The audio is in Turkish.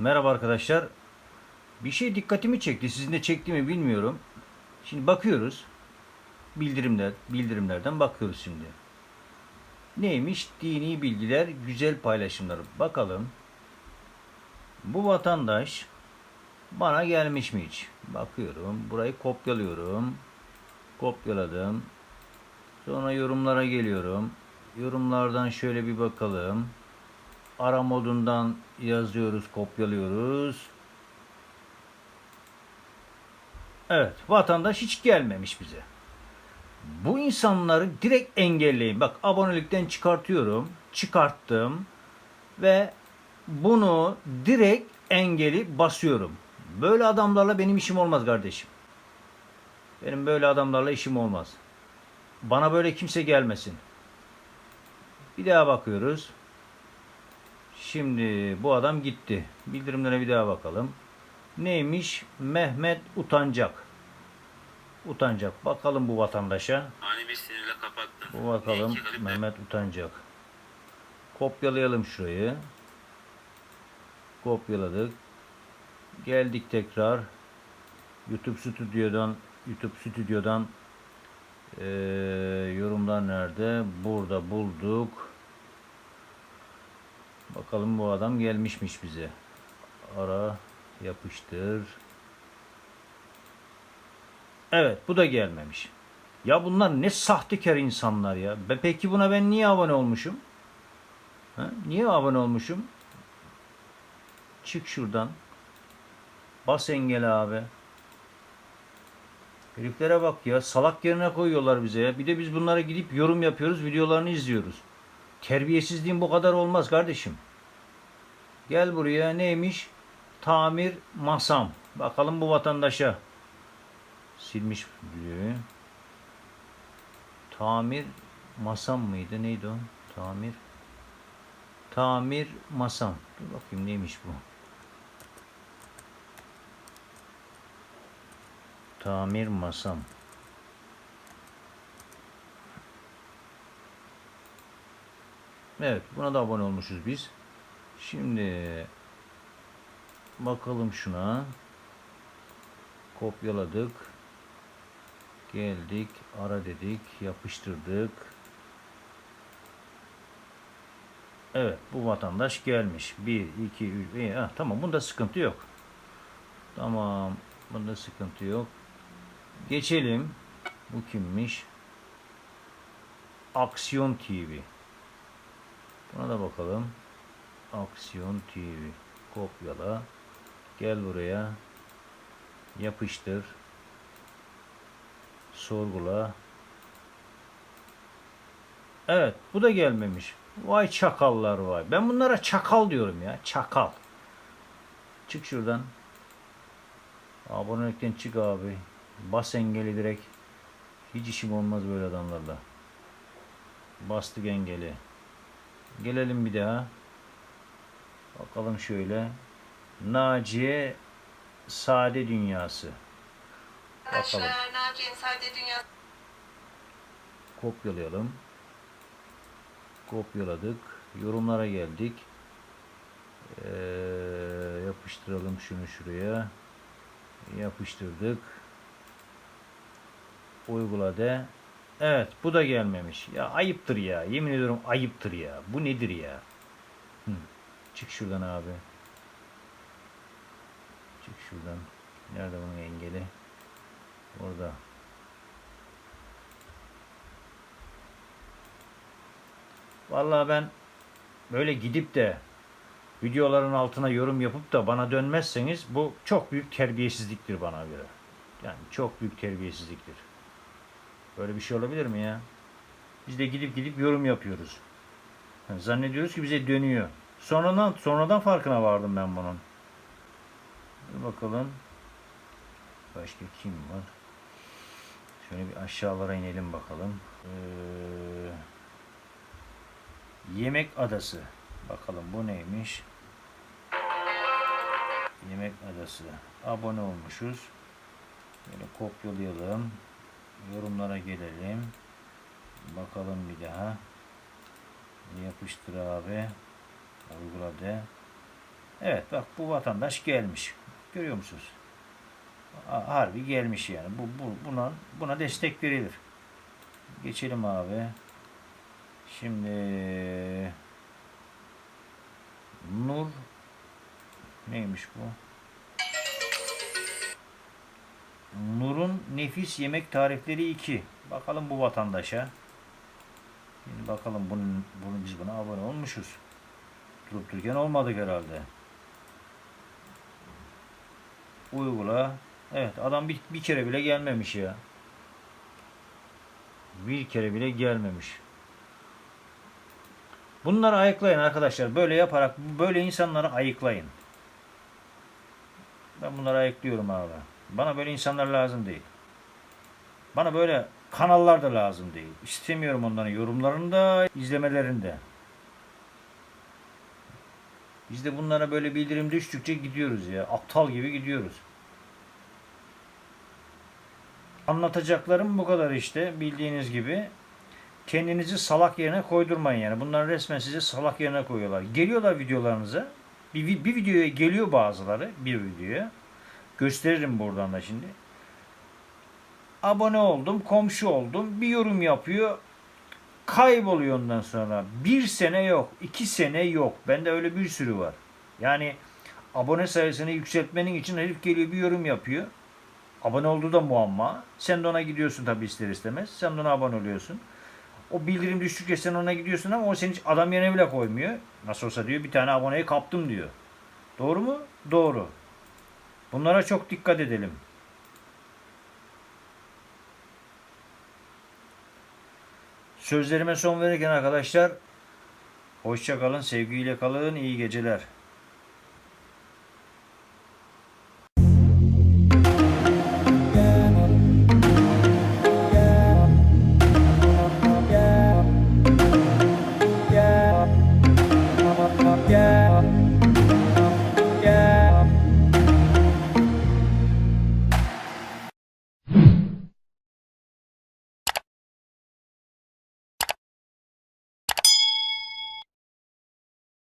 merhaba arkadaşlar. Bir şey dikkatimi çekti. Sizin de çekti mi bilmiyorum. Şimdi bakıyoruz. Bildirimler, bildirimlerden bakıyoruz şimdi. Neymiş? Dini bilgiler, güzel paylaşımlar. Bakalım. Bu vatandaş bana gelmiş mi hiç? Bakıyorum. Burayı kopyalıyorum. Kopyaladım. Sonra yorumlara geliyorum. Yorumlardan şöyle bir bakalım. Ara modundan yazıyoruz, kopyalıyoruz. Evet, vatandaş hiç gelmemiş bize. Bu insanları direkt engelleyin. Bak abonelikten çıkartıyorum. Çıkarttım. Ve bunu direkt engeli basıyorum. Böyle adamlarla benim işim olmaz kardeşim. Benim böyle adamlarla işim olmaz. Bana böyle kimse gelmesin. Bir daha bakıyoruz. Şimdi bu adam gitti. Bildirimlere bir daha bakalım. Neymiş? Mehmet Utancak. Utancak. Bakalım bu vatandaşa. Ani bir sinirle kapattım. Bu bakalım Mehmet Utancak. Kopyalayalım şurayı. Kopyaladık. Geldik tekrar. YouTube Stüdyo'dan YouTube Stüdyo'dan eee, yorumlar nerede? Burada bulduk. Bakalım bu adam gelmişmiş bize. Ara yapıştır. Evet bu da gelmemiş. Ya bunlar ne sahtekar insanlar ya. Be peki buna ben niye abone olmuşum? Ha? Niye abone olmuşum? Çık şuradan. Bas engel abi. Heriflere bak ya. Salak yerine koyuyorlar bize ya. Bir de biz bunlara gidip yorum yapıyoruz. Videolarını izliyoruz. Terbiyesizliğin bu kadar olmaz kardeşim. Gel buraya neymiş? Tamir masam. Bakalım bu vatandaşa. Silmiş diyor. Tamir masam mıydı? Neydi o? Tamir. Tamir masam. Dur bakayım neymiş bu? Tamir masam. Evet, buna da abone olmuşuz biz. Şimdi bakalım şuna. Kopyaladık. Geldik, ara dedik, yapıştırdık. Evet, bu vatandaş gelmiş. 1, 2, 3, iyi, ha, tamam bunda sıkıntı yok. Tamam, bunda sıkıntı yok. Geçelim. Bu kimmiş? Aksiyon TV. Buna da bakalım. Aksiyon TV. Kopyala. Gel buraya. Yapıştır. Sorgula. Evet, bu da gelmemiş. Vay çakallar vay. Ben bunlara çakal diyorum ya. Çakal. Çık şuradan. Abonelikten çık abi. Bas engeli direkt. Hiç işim olmaz böyle adamlarla. Bastık engeli. Gelelim bir daha. Bakalım şöyle. Naciye Sade Dünyası. Bakalım. Naciye'nin Sade Dünya Kopyalayalım. Kopyaladık. Yorumlara geldik. Ee, yapıştıralım şunu şuraya. Yapıştırdık. Uygula de. Evet bu da gelmemiş. Ya ayıptır ya. Yemin ediyorum ayıptır ya. Bu nedir ya? Hı. Çık şuradan abi. Çık şuradan. Nerede bunun engeli? Orada. Vallahi ben böyle gidip de videoların altına yorum yapıp da bana dönmezseniz bu çok büyük terbiyesizliktir bana göre. Yani çok büyük terbiyesizliktir. Böyle bir şey olabilir mi ya? Biz de gidip gidip yorum yapıyoruz. Yani zannediyoruz ki bize dönüyor. Sonradan sonradan farkına vardım ben bunun. Bir bakalım. Başka kim var? Şöyle bir aşağılara inelim bakalım. Ee, Yemek Adası. Bakalım bu neymiş? Yemek Adası. Abone olmuşuz. Böyle kopyalayalım. Gelelim. Bakalım bir daha. Yapıştır abi. Uygula de. Evet bak bu vatandaş gelmiş. Görüyor musunuz? Ha- Harbi gelmiş yani. Bu, bu buna buna destek verilir. Geçelim abi. Şimdi Nur neymiş bu? Nur'un nefis yemek tarifleri 2. Bakalım bu vatandaşa. Şimdi bakalım bunun, bunu biz buna abone olmuşuz. Durup dururken olmadık herhalde. Uygula. Evet adam bir, bir kere bile gelmemiş ya. Bir kere bile gelmemiş. Bunları ayıklayın arkadaşlar. Böyle yaparak böyle insanları ayıklayın. Ben bunları ayıklıyorum abi. Bana böyle insanlar lazım değil. Bana böyle kanallar da lazım değil. İstemiyorum onların yorumlarını da, izlemelerini de. Biz de bunlara böyle bildirim düştükçe gidiyoruz ya. Aptal gibi gidiyoruz. Anlatacaklarım bu kadar işte bildiğiniz gibi. Kendinizi salak yerine koydurmayın yani. Bunlar resmen sizi salak yerine koyuyorlar. Geliyorlar videolarınıza. Bir, bir videoya geliyor bazıları. Bir videoya. Gösteririm buradan da şimdi. Abone oldum, komşu oldum. Bir yorum yapıyor. Kayboluyor ondan sonra. Bir sene yok, iki sene yok. Bende öyle bir sürü var. Yani abone sayısını yükseltmenin için herif geliyor bir yorum yapıyor. Abone olduğu da muamma. Sen de ona gidiyorsun tabii ister istemez. Sen de ona abone oluyorsun. O bildirim düştükçe sen ona gidiyorsun ama o seni hiç adam yerine bile koymuyor. Nasıl olsa diyor bir tane aboneyi kaptım diyor. Doğru mu? Doğru. Bunlara çok dikkat edelim. Sözlerime son verirken arkadaşlar hoşça kalın, sevgiyle kalın, iyi geceler.